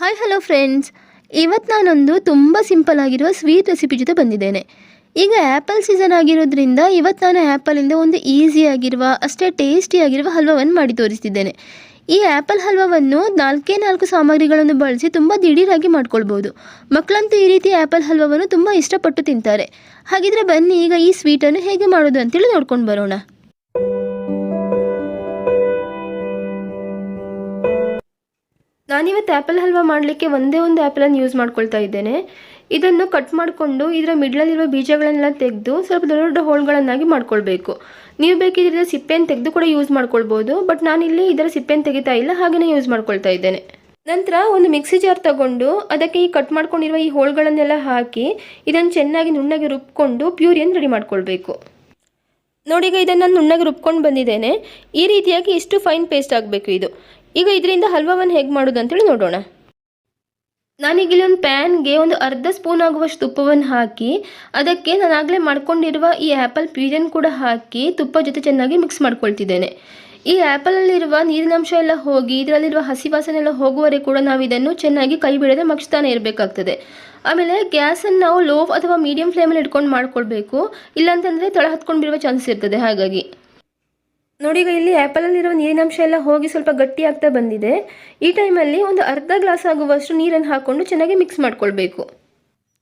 Hi hello friends ಇವತ್ತು ನಾನೊಂದು ತುಂಬ ಸಿಂಪಲ್ ಆಗಿರುವ ಸ್ವೀಟ್ ರೆಸಿಪಿ ಜೊತೆ ಬಂದಿದ್ದೇನೆ. ಈಗ ಆ್ಯಪಲ್ ಸೀಸನ್ ಆಗಿರೋದ್ರಿಂದ ಇವತ್ತು ನಾನು ಆ್ಯಪಲಿಂದ ಒಂದು ಈಸಿಯಾಗಿರುವ ಅಷ್ಟೇ ಟೇಸ್ಟಿ ಆಗಿರುವ ಹಲ್ವವನ್ನು ಮಾಡಿ ತೋರಿಸ್ತಿದ್ದೇನೆ. ಈ ಆ್ಯಪಲ್ ಹಲ್ವವನ್ನು ನಾಲ್ಕೇ ನಾಲ್ಕು ಸಾಮಗ್ರಿಗಳನ್ನು ಬಳಸಿ ತುಂಬ ದಿಢೀರಾಗಿ ಮಾಡ್ಕೊಳ್ಬೋದು. ಮಕ್ಕಳಂತೂ ಈ ರೀತಿ ಆ್ಯಪಲ್ ಹಲ್ವವನ್ನು ತುಂಬ ಇಷ್ಟಪಟ್ಟು ತಿಂತಾರೆ. ಹಾಗಿದ್ರೆ ಬನ್ನಿ, ಈಗ ಈ ಸ್ವೀಟನ್ನು ಹೇಗೆ ಮಾಡೋದು ಅಂತೇಳಿ ನೋಡ್ಕೊಂಡು ಬರೋಣ. ನಾನಿವತ್ತು ಆ್ಯಪಲ್ ಹಲ್ವಾ ಮಾಡಲಿಕ್ಕೆ ಒಂದೇ ಒಂದು ಆ್ಯಪಲನ್ನು ಯೂಸ್ ಮಾಡ್ಕೊಳ್ತಾ ಇದ್ದೇನೆ. ಇದನ್ನು ಕಟ್ ಮಾಡಿಕೊಂಡು ಇದರ ಮಿಡ್ಲಲ್ಲಿರುವ ಬೀಜಗಳನ್ನೆಲ್ಲ ತೆಗೆದು ಸ್ವಲ್ಪ ದೊಡ್ಡ ದೊಡ್ಡ ಹೋಳ್ಗಳನ್ನಾಗಿ ಮಾಡ್ಕೊಳ್ಬೇಕು. ನೀವು ಬೇಕಿದ್ರೆ ಸಿಪ್ಪೆಯನ್ನು ತೆಗೆದು ಕೂಡ ಯೂಸ್ ಮಾಡ್ಕೊಳ್ಬೋದು, ಬಟ್ ನಾನಿಲ್ಲಿ ಇದರ ಸಿಪ್ಪೆಯನ್ನು ತೆಗಿತಾ ಇಲ್ಲ ಹಾಗೆಯೇ ಯೂಸ್ ಮಾಡ್ಕೊಳ್ತಾ ಇದ್ದೇನೆ. ನಂತರ ಒಂದು ಮಿಕ್ಸಿ ಜಾರ್ ತಗೊಂಡು ಅದಕ್ಕೆ ಈ ಕಟ್ ಮಾಡ್ಕೊಂಡಿರುವ ಈ ಹೋಳ್ಗಳನ್ನೆಲ್ಲ ಹಾಕಿ ಇದನ್ನು ಚೆನ್ನಾಗಿ ನುಣ್ಣಗೆ ರುಬ್ಕೊಂಡು ಪ್ಯೂರಿಯನ್ನು ರೆಡಿ ಮಾಡ್ಕೊಳ್ಬೇಕು. ನೋಡಿ ಈಗ ಇದನ್ನು ನಾನು ನುಣ್ಣಗೆ ರುಬ್ಕೊಂಡು ಬಂದಿದ್ದೇನೆ. ಈ ರೀತಿಯಾಗಿ ಇಷ್ಟು ಫೈನ್ ಪೇಸ್ಟ್ ಆಗಬೇಕು ಇದು. ಈಗ ಇದರಿಂದ ಹಲ್ವಾವನ್ನು ಹೇಗೆ ಮಾಡೋದು ಅಂತೇಳಿ ನೋಡೋಣ. ನಾನೀಗ ಇಲ್ಲಿ ಒಂದು ಪ್ಯಾನ್ಗೆ ಒಂದು ಅರ್ಧ ಸ್ಪೂನ್ ಆಗುವಷ್ಟು ತುಪ್ಪವನ್ನು ಹಾಕಿ, ಅದಕ್ಕೆ ನಾನು ಆಗಲೇ ಮಾಡ್ಕೊಂಡಿರುವ ಈ ಆ್ಯಪಲ್ ಪೀಜನ್ ಕೂಡ ಹಾಕಿ ತುಪ್ಪ ಜೊತೆ ಚೆನ್ನಾಗಿ ಮಿಕ್ಸ್ ಮಾಡ್ಕೊಳ್ತಿದ್ದೇನೆ. ಈ ಆ್ಯಪಲಲ್ಲಿರುವ ನೀರಿನಂಶ ಎಲ್ಲ ಹೋಗಿ, ಇದರಲ್ಲಿರುವ ಹಸಿ ವಾಸನೆ ಎಲ್ಲ ಹೋಗುವವರೆಗೆ ಕೂಡ ನಾವು ಇದನ್ನು ಚೆನ್ನಾಗಿ ಕೈ ಬಿಡದೆ ಮಗ್ಸ್ತಾನೆ ಇರಬೇಕಾಗ್ತದೆ. ಆಮೇಲೆ ಗ್ಯಾಸನ್ನು ನಾವು ಲೋ ಅಥವಾ ಮೀಡಿಯಂ ಫ್ಲೇಮಲ್ಲಿ ಇಟ್ಕೊಂಡು ಮಾಡ್ಕೊಳ್ಬೇಕು. ಇಲ್ಲಾಂತಂದರೆ ತಳ ಹತ್ಕೊಂಡು ಬಿಡುವ ಚಾನ್ಸ್ ಇರ್ತದೆ ಹಾಗಾಗಿ. ನೋಡಿ ಈಗ ಇಲ್ಲಿ ಆ್ಯಪಲಲ್ಲಿರುವ ನೀರಿನಂಶ ಎಲ್ಲ ಹೋಗಿ ಸ್ವಲ್ಪ ಗಟ್ಟಿ ಆಗ್ತಾ ಬಂದಿದೆ. ಈ ಟೈಮಲ್ಲಿ ಒಂದು ಅರ್ಧ ಗ್ಲಾಸ್ ಆಗುವಷ್ಟು ನೀರನ್ನು ಹಾಕ್ಕೊಂಡು ಚೆನ್ನಾಗಿ ಮಿಕ್ಸ್ ಮಾಡ್ಕೊಳ್ಬೇಕು.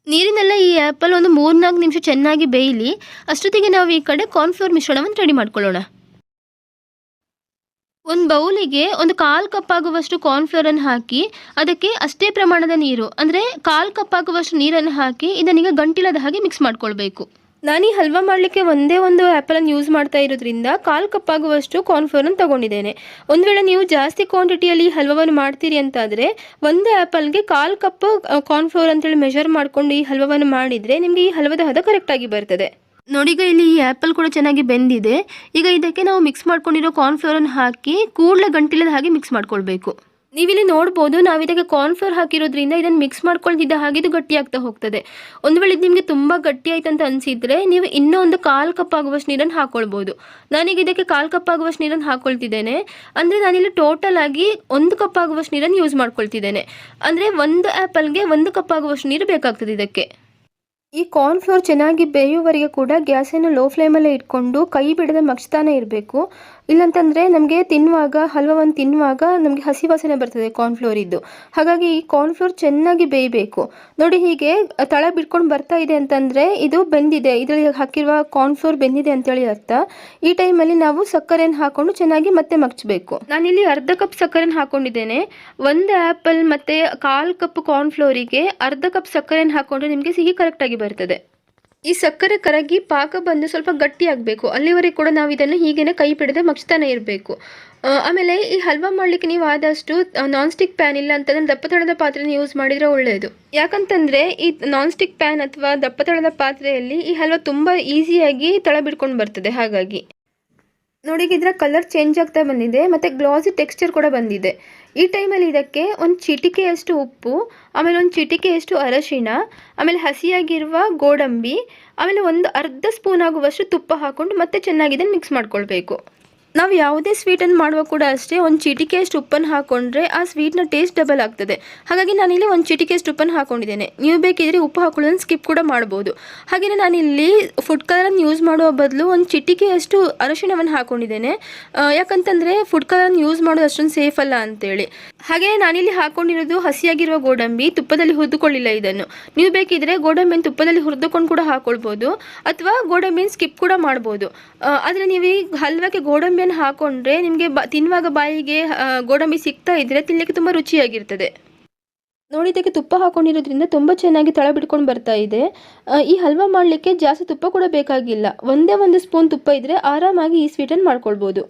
ನೀರಿನೆಲ್ಲ ಈ ಆ್ಯಪಲ್ ಒಂದು ಮೂರ್ನಾಲ್ಕು ನಿಮಿಷ ಚೆನ್ನಾಗಿ ಬೇಯಲಿ, ಅಷ್ಟೊತ್ತಿಗೆ ನಾವು ಈ ಕಡೆ ಕಾರ್ನ್ಫ್ಲೋರ್ ಮಿಶ್ರಣವನ್ನು ರೆಡಿ ಮಾಡ್ಕೊಳ್ಳೋಣ. ಒಂದು ಬೌಲಿಗೆ ಒಂದು ಕಾಲು ಕಪ್ ಆಗುವಷ್ಟು ಕಾರ್ನ್ಫ್ಲೋರನ್ನು ಹಾಕಿ, ಅದಕ್ಕೆ ಅಷ್ಟೇ ಪ್ರಮಾಣದ ನೀರು, ಅಂದರೆ ಕಾಲು ಕಪ್ ಆಗುವಷ್ಟು ನೀರನ್ನು ಹಾಕಿ ಇದನ್ನೀಗ ಗಂಟಿಲದ ಹಾಗೆ ಮಿಕ್ಸ್ ಮಾಡ್ಕೊಳ್ಬೇಕು. ನಾನು ಈ ಹಲ್ವಾ ಮಾಡಲಿಕ್ಕೆ ಒಂದೇ ಒಂದು ಆ್ಯಪಲನ್ನು ಯೂಸ್ ಮಾಡ್ತಾ ಇರೋದ್ರಿಂದ ಕಾಲು ಕಪ್ಪಾಗುವಷ್ಟು ಕಾರ್ನ್ಫ್ಲೋರನ್ನು ತೊಗೊಂಡಿದ್ದೇನೆ. ಒಂದು ವೇಳೆ ನೀವು ಜಾಸ್ತಿ ಕ್ವಾಂಟಿಟಿಯಲ್ಲಿ ಹಲ್ವಾವನ್ನು ಮಾಡ್ತೀರಿ ಅಂತಾದರೆ ಒಂದು ಆ್ಯಪಲ್ಗೆ ಕಾಲು ಕಪ್ ಕಾರ್ನ್ಫ್ಲೋರ್ ಅಂತೇಳಿ ಮೆಷರ್ ಮಾಡಿಕೊಂಡು ಈ ಹಲ್ವಾವನ್ನು ಮಾಡಿದರೆ ನಿಮಗೆ ಈ ಹಲ್ವದ ಹದ ಕರೆಕ್ಟಾಗಿ ಬರ್ತದೆ. ನೋಡಿಗ ಇಲ್ಲಿ ಈ ಆ್ಯಪಲ್ ಕೂಡ ಚೆನ್ನಾಗಿ ಬೆಂದಿದೆ. ಈಗ ಇದಕ್ಕೆ ನಾವು ಮಿಕ್ಸ್ ಮಾಡ್ಕೊಂಡಿರೋ ಕಾರ್ನ್ಫ್ಲೋರನ್ನು ಹಾಕಿ ಕೂಡಲೇ ಗಂಟಿಲದ ಹಾಗೆ ಮಿಕ್ಸ್ ಮಾಡ್ಕೊಳ್ಬೇಕು. ನೀವಿಲ್ಲಿ ನೋಡ್ಬೋದು ನಾವು ಇದಕ್ಕೆ ಕಾರ್ನ್ಫ್ಲೋರ್ ಹಾಕಿರೋದ್ರಿಂದ ಇದನ್ನು ಮಿಕ್ಸ್ ಮಾಡ್ಕೊಳ್ತಿದ್ದ ಹಾಗೆ ಇದು ಗಟ್ಟಿಯಾಗ್ತಾ ಹೋಗ್ತದೆ. ಒಂದು ವೇಳೆ ನಿಮಗೆ ತುಂಬ ಗಟ್ಟಿ ಆಯ್ತು ಅಂತ ಅನಿಸಿದ್ರೆ ನೀವು ಇನ್ನೂ ಒಂದು ಕಾಲು ಕಪ್ ಆಗುವಷ್ಟು ನೀರನ್ನು ಹಾಕ್ಕೊಳ್ಬೋದು ನಾನೀಗ ಇದಕ್ಕೆ ಕಾಲು ಕಪ್ ಆಗುವಷ್ಟು ನೀರನ್ನು ಹಾಕ್ಕೊಳ್ತಿದ್ದೇನೆ ಅಂದರೆ ನಾನಿಲ್ಲಿ ಟೋಟಲ್ ಆಗಿ ಒಂದು ಕಪ್ ಆಗುವಷ್ಟು ನೀರನ್ನು ಯೂಸ್ ಮಾಡ್ಕೊಳ್ತಿದ್ದೇನೆ. ಅಂದರೆ ಒಂದು ಆ್ಯಪಲ್ಗೆ ಒಂದು ಕಪ್ ಆಗುವಷ್ಟು ನೀರು ಬೇಕಾಗ್ತದೆ ಇದಕ್ಕೆ. ಈ ಕಾರ್ನ್ಫ್ಲೋರ್ ಚೆನ್ನಾಗಿ ಬೇಯುವವರೆಗೆ ಕೂಡ ಗ್ಯಾಸನ್ನು ಲೋ ಫ್ಲೇಮಲ್ಲೇ ಇಟ್ಕೊಂಡು ಕೈ ಬಿಡದೆ ಮಗ್ಸ್ತಾನೆ ಇರಬೇಕು. ಇಲ್ಲಂತಂದರೆ ನಮಗೆ ತಿನ್ನುವಾಗ, ಹಲ್ವವನ್ನು ತಿನ್ನುವಾಗ ನಮಗೆ ಹಸಿ ವಾಸನೆ ಬರ್ತದೆ ಕಾರ್ನ್ಫ್ಲೋರ್ ಇದ್ದು ಹಾಗಾಗಿ ಈ ಕಾರ್ನ್ಫ್ಲೋರ್ ಚೆನ್ನಾಗಿ ಬೇಯಬೇಕು. ನೋಡಿ ಹೀಗೆ ತಳ ಬಿಟ್ಕೊಂಡು ಬರ್ತಾ ಇದೆ ಅಂತಂದರೆ ಇದು ಬೆಂದಿದೆ. ಇದರಲ್ಲಿ ಹಾಕಿರುವ ಕಾರ್ನ್ಫ್ಲೋರ್ ಬೆಂದಿದೆ ಅಂತೇಳಿ ಅರ್ಥ. ಈ ಟೈಮಲ್ಲಿ ನಾವು ಸಕ್ಕರೆಯನ್ನು ಹಾಕೊಂಡು ಚೆನ್ನಾಗಿ ಮತ್ತೆ ಮಗ್ಚಬೇಕು. ನಾನಿಲ್ಲಿ ಅರ್ಧ ಕಪ್ ಸಕ್ಕರೆಯನ್ನು ಹಾಕೊಂಡಿದ್ದೇನೆ. ಒಂದು ಆ್ಯಪಲ್ ಮತ್ತು ಕಾಲು ಕಪ್ ಕಾರ್ನ್ಫ್ಲೋರಿಗೆ ಅರ್ಧ ಕಪ್ ಸಕ್ಕರೆಯನ್ನು ಹಾಕೊಂಡ್ರೆ ನಿಮಗೆ ಸಿಹಿ ಕರೆಕ್ಟಾಗಿ ಬರ್ತದೆ. ಈ ಸಕ್ಕರೆ ಕರಗಿ ಪಾಕ ಬಂದು ಸ್ವಲ್ಪ ಗಟ್ಟಿ ಆಗಬೇಕು. ಅಲ್ಲಿವರೆಗೆ ಕೂಡ ನಾವು ಇದನ್ನು ಹೀಗೇನೆ ಕೈ ಬಿಡದೆ ಮಗ್ಸ್ತಾನೆ ಇರಬೇಕು. ಆಮೇಲೆ ಈ ಹಲ್ವಾ ಮಾಡಲಿಕ್ಕೆ ನೀವು ಆದಷ್ಟು ನಾನ್ ಸ್ಟಿಕ್ ಪ್ಯಾನ್ ಇಲ್ಲ ಅಂತಂದ್ರೆ ದಪ್ಪ ತಳದ ಪಾತ್ರೆನ ಯೂಸ್ ಮಾಡಿದರೆ ಒಳ್ಳೆಯದು ಯಾಕಂತಂದರೆ ಈ ನಾನ್ ಸ್ಟಿಕ್ ಪ್ಯಾನ್ ಅಥವಾ ದಪ್ಪ ತಳದ ಪಾತ್ರೆಯಲ್ಲಿ ಈ ಹಲ್ವಾ ತುಂಬ ಈಸಿಯಾಗಿ ತಳ ಬಿಡ್ಕೊಂಡು ಬರ್ತದೆ, ಹಾಗಾಗಿ. ನೋಡಿ ಇದರ ಕಲರ್ ಚೇಂಜ್ ಆಗ್ತಾ ಬಂದಿದೆ, ಮತ್ತು ಗ್ಲಾಸಿ ಟೆಕ್ಸ್ಚರ್ ಕೂಡ ಬಂದಿದೆ. ಈ ಟೈಮಲ್ಲಿ ಇದಕ್ಕೆ ಒಂದು ಚಿಟಿಕೆಯಷ್ಟು ಉಪ್ಪು, ಆಮೇಲೆ ಒಂದು ಚಿಟಿಕೆಯಷ್ಟು ಅರಶಿಣ, ಆಮೇಲೆ ಹಸಿಯಾಗಿರುವ ಗೋಡಂಬಿ, ಆಮೇಲೆ ಒಂದು ಅರ್ಧ ಸ್ಪೂನ್ ಆಗುವಷ್ಟು ತುಪ್ಪ ಹಾಕ್ಕೊಂಡು ಮತ್ತೆ ಚೆನ್ನಾಗಿದೆ ಮಿಕ್ಸ್ ಮಾಡ್ಕೊಳ್ಬೇಕು. ನಾವು ಯಾವುದೇ ಸ್ವೀಟನ್ನು ಮಾಡುವಾಗ ಕೂಡ ಅಷ್ಟೇ ಒಂದು ಚಿಟಿಕೆಯಷ್ಟು ಉಪ್ಪನ್ನು ಹಾಕೊಂಡ್ರೆ ಆ ಸ್ವೀಟ್ನ ಟೇಸ್ಟ್ ಡಬಲ್ ಆಗ್ತದೆ. ಹಾಗಾಗಿ ನಾನಿಲ್ಲಿ ಒಂದು ಚಿಟಿಕೆಯಷ್ಟು ಉಪ್ಪನ್ನು ಹಾಕ್ಕೊಂಡಿದ್ದೇನೆ ನೀವು ಬೇಕಿದ್ರೆ ಉಪ್ಪು ಹಾಕೊಳ್ಳೋದನ್ನು ಸ್ಕಿಪ್ ಕೂಡ ಮಾಡ್ಬೋದು. ಹಾಗೆಯೇ ನಾನಿಲ್ಲಿ ಫುಡ್ ಕಲರನ್ನು ಯೂಸ್ ಮಾಡುವ ಬದಲು ಒಂದು ಚಿಟಿಕೆಯಷ್ಟು ಅರಶಿಣವನ್ನು ಹಾಕೊಂಡಿದ್ದೇನೆ. ಯಾಕಂತಂದರೆ ಫುಡ್ ಕಲರನ್ನು ಯೂಸ್ ಮಾಡೋದು ಅಷ್ಟೊಂದು ಸೇಫ್ ಅಲ್ಲ ಅಂತೇಳಿ. ಹಾಗೆಯೇ ನಾನಿಲ್ಲಿ ಹಾಕ್ಕೊಂಡಿರೋದು ಹಸಿಯಾಗಿರುವ ಗೋಡಂಬಿ, ತುಪ್ಪದಲ್ಲಿ ಹುರಿದುಕೊಳ್ಳಿಲ್ಲ ಇದನ್ನು. ನೀವು ಬೇಕಿದ್ರೆ ಗೋಡಂಬಿಯನ್ನು ತುಪ್ಪದಲ್ಲಿ ಹುರಿದುಕೊಂಡು ಕೂಡ ಹಾಕ್ಕೊಳ್ಬೋದು ಅಥವಾ ಗೋಡಂಬಿಯನ್ನು ಸ್ಕಿಪ್ ಕೂಡ ಮಾಡ್ಬೋದು. ಆದರೆ ನೀವು ಈ ಹಲ್ವಕ್ಕೆ ಗೋಡಂಬಿ ಹಾಕೊಂಡ್ರೆ ನಿಮಗೆ ಬ, ತಿನ್ನುವಾಗ ಬಾಯಿಗೆ ಗೋಡಂಬಿ ಸಿಗ್ತಾ ಇದ್ರೆ ತಿನ್ನಲಿಕ್ಕೆ ತುಂಬ ರುಚಿಯಾಗಿರ್ತದೆ. ನೋಡಿ, ಇದಕ್ಕೆ ತುಪ್ಪ ಹಾಕೊಂಡಿರೋದ್ರಿಂದ ತುಂಬ ಚೆನ್ನಾಗಿ ತಳ ಬಿಟ್ಕೊಂಡು ಬರ್ತಾ ಇದೆ. ಈ ಹಲ್ವಾ ಮಾಡಲಿಕ್ಕೆ ಜಾಸ್ತಿ ತುಪ್ಪ ಕೂಡ ಬೇಕಾಗಿಲ್ಲ. ಒಂದೇ ಒಂದು ಸ್ಪೂನ್ ತುಪ್ಪ ಇದ್ದರೆ ಆರಾಮಾಗಿ ಈ ಸ್ವೀಟನ್ನು ಮಾಡ್ಕೊಳ್ಬೋದು.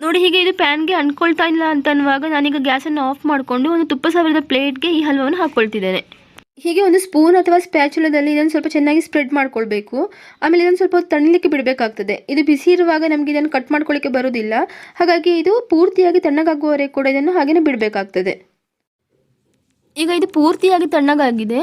ನೋಡಿ, ಹೀಗೆ ಇದು ಪ್ಯಾನ್ಗೆ ಅಂಟ್ಕೊಳ್ತಾ ಇಲ್ಲ ಅಂತ ಅನ್ನುವಾಗ ನಾನೀಗ ಗ್ಯಾಸನ್ನು ಆಫ್ ಮಾಡಿಕೊಂಡು ಒಂದು ತುಪ್ಪ ಸಾವಿರದ ಪ್ಲೇಟ್ಗೆ ಈ ಹಲ್ವವನ್ನು ಹಾಕ್ಕೊಳ್ತಿದ್ದೇನೆ. ಹೀಗೆ ಒಂದು ಸ್ಪೂನ್ ಅಥವಾ ಸ್ಪ್ಯಾಚುಲದಲ್ಲಿ ಇದನ್ನು ಸ್ವಲ್ಪ ಚೆನ್ನಾಗಿ ಸ್ಪ್ರೆಡ್ ಮಾಡ್ಕೊಳ್ಬೇಕು. ಆಮೇಲೆ ಇದನ್ನು ಸ್ವಲ್ಪ ತಣ್ಣಲಿಕ್ಕೆ ಬಿಡಬೇಕಾಗ್ತದೆ. ಇದು ಬಿಸಿ ಇರುವಾಗ ನಮಗೆ ಇದನ್ನು ಕಟ್ ಮಾಡ್ಕೊಳ್ಳಿಕ್ಕೆ ಬರೋದಿಲ್ಲ. ಹಾಗಾಗಿ ಇದು ಪೂರ್ತಿಯಾಗಿ ತಣ್ಣಗಾಗುವವರೆಗೆ ಕೂಡ ಇದನ್ನು ಹಾಗೆಯೇ ಬಿಡಬೇಕಾಗ್ತದೆ. ಈಗ ಇದು ಪೂರ್ತಿಯಾಗಿ ತಣ್ಣಗಾಗಿದೆ.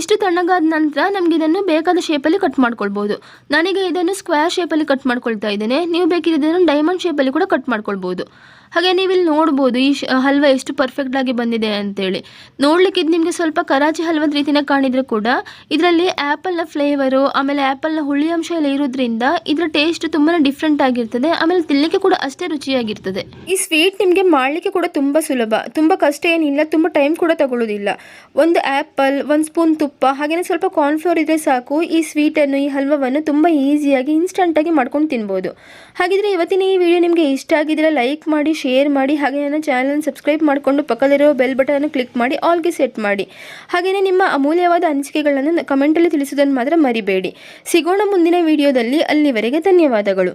ಇಷ್ಟು ತಣ್ಣಗಾದ ನಂತರ ನಮಗೆ ಇದನ್ನು ಬೇಕಾದ ಶೇಪಲ್ಲಿ ಕಟ್ ಮಾಡ್ಕೊಳ್ಬೋದು. ನನಗೆ ಇದನ್ನು ಸ್ಕ್ವೇರ್ ಶೇಪಲ್ಲಿ ಕಟ್ ಮಾಡ್ಕೊಳ್ತಾ ಇದ್ದೇನೆ. ನೀವು ಬೇಕಿದ್ದು ಇದನ್ನು ಡೈಮಂಡ್ ಶೇಪಲ್ಲಿ ಕೂಡ ಕಟ್ ಮಾಡ್ಕೊಳ್ಬೋದು. ಹಾಗೆ ನೀವಿಲ್ಲಿ ನೋಡ್ಬೋದು ಈ ಹಲ್ವಾ ಎಷ್ಟು ಪರ್ಫೆಕ್ಟ್ ಆಗಿ ಬಂದಿದೆ ಅಂತೇಳಿ. ನೋಡ್ಲಿಕ್ಕೆ ಇದು ನಿಮಗೆ ಸ್ವಲ್ಪ ಕರಾಚಿ ಹಲ್ವದ ರೀತಿನೇ ಕಾಣಿದ್ರೆ ಕೂಡ ಇದರಲ್ಲಿ ಆ್ಯಪಲ್ನ ಫ್ಲೇವರು ಆಮೇಲೆ ಆ್ಯಪಲ್ನ ಹುಳಿ ಅಂಶ ಎಲ್ಲ ಇರೋದ್ರಿಂದ ಇದರ ಟೇಸ್ಟ್ ತುಂಬಾ ಡಿಫ್ರೆಂಟ್ ಆಗಿರ್ತದೆ, ಆಮೇಲೆ ತಿನ್ನಲಿಕ್ಕೆ ಕೂಡ ಅಷ್ಟೇ ರುಚಿಯಾಗಿರ್ತದೆ. ಈ ಸ್ವೀಟ್ ನಿಮಗೆ ಮಾಡಲಿಕ್ಕೆ ಕೂಡ ತುಂಬ ಸುಲಭ, ತುಂಬ ಕಷ್ಟ ಏನಿಲ್ಲ, ತುಂಬ ಟೈಮ್ ಕೂಡ ತಗೊಳ್ಳೋದಿಲ್ಲ ಒಂದು ಆ್ಯಪಲ್ ಒಂದು ಸ್ಪೂನ್ ತುಪ್ಪ ಹಾಗೆಯೇ ಸ್ವಲ್ಪ ಕಾರ್ನ್ಫ್ಲೋರ್ ಇದ್ರೆ ಸಾಕು, ಈ ಸ್ವೀಟನ್ನು ಈ ಹಲ್ವವನ್ನು ತುಂಬ ಈಸಿಯಾಗಿ ಇನ್ಸ್ಟಂಟಾಗಿ ಮಾಡ್ಕೊಂಡು ತಿನ್ಬೋದು. ಹಾಗಿದ್ರೆ ಇವತ್ತಿನ ಈ ವಿಡಿಯೋ ನಿಮಗೆ ಇಷ್ಟ ಆಗಿದ್ರೆ ಲೈಕ್ ಮಾಡಿ ಶೇರ್ ಮಾಡಿ ಹಾಗೆ ನನ್ನ ಚಾನಲನ್ನು ಸಬ್ಸ್ಕ್ರೈಬ್ ಮಾಡಿಕೊಂಡು ಪಕ್ಕದಲ್ಲಿರೋ ಬೆಲ್ ಬಟನನ್ನು ಕ್ಲಿಕ್ ಮಾಡಿ ಆಲ್ಗೆ ಸೆಟ್ ಮಾಡಿ. ಹಾಗೆಯೇ ನಿಮ್ಮ ಅಮೂಲ್ಯವಾದ ಅನಿಸಿಕೆಗಳನ್ನು ಕಮೆಂಟಲ್ಲಿ ತಿಳಿಸೋದನ್ನು ಮಾತ್ರ ಮರಿಬೇಡಿ. ಸಿಗೋಣ ಮುಂದಿನ ವಿಡಿಯೋದಲ್ಲಿ ಅಲ್ಲಿವರೆಗೆ ಧನ್ಯವಾದಗಳು.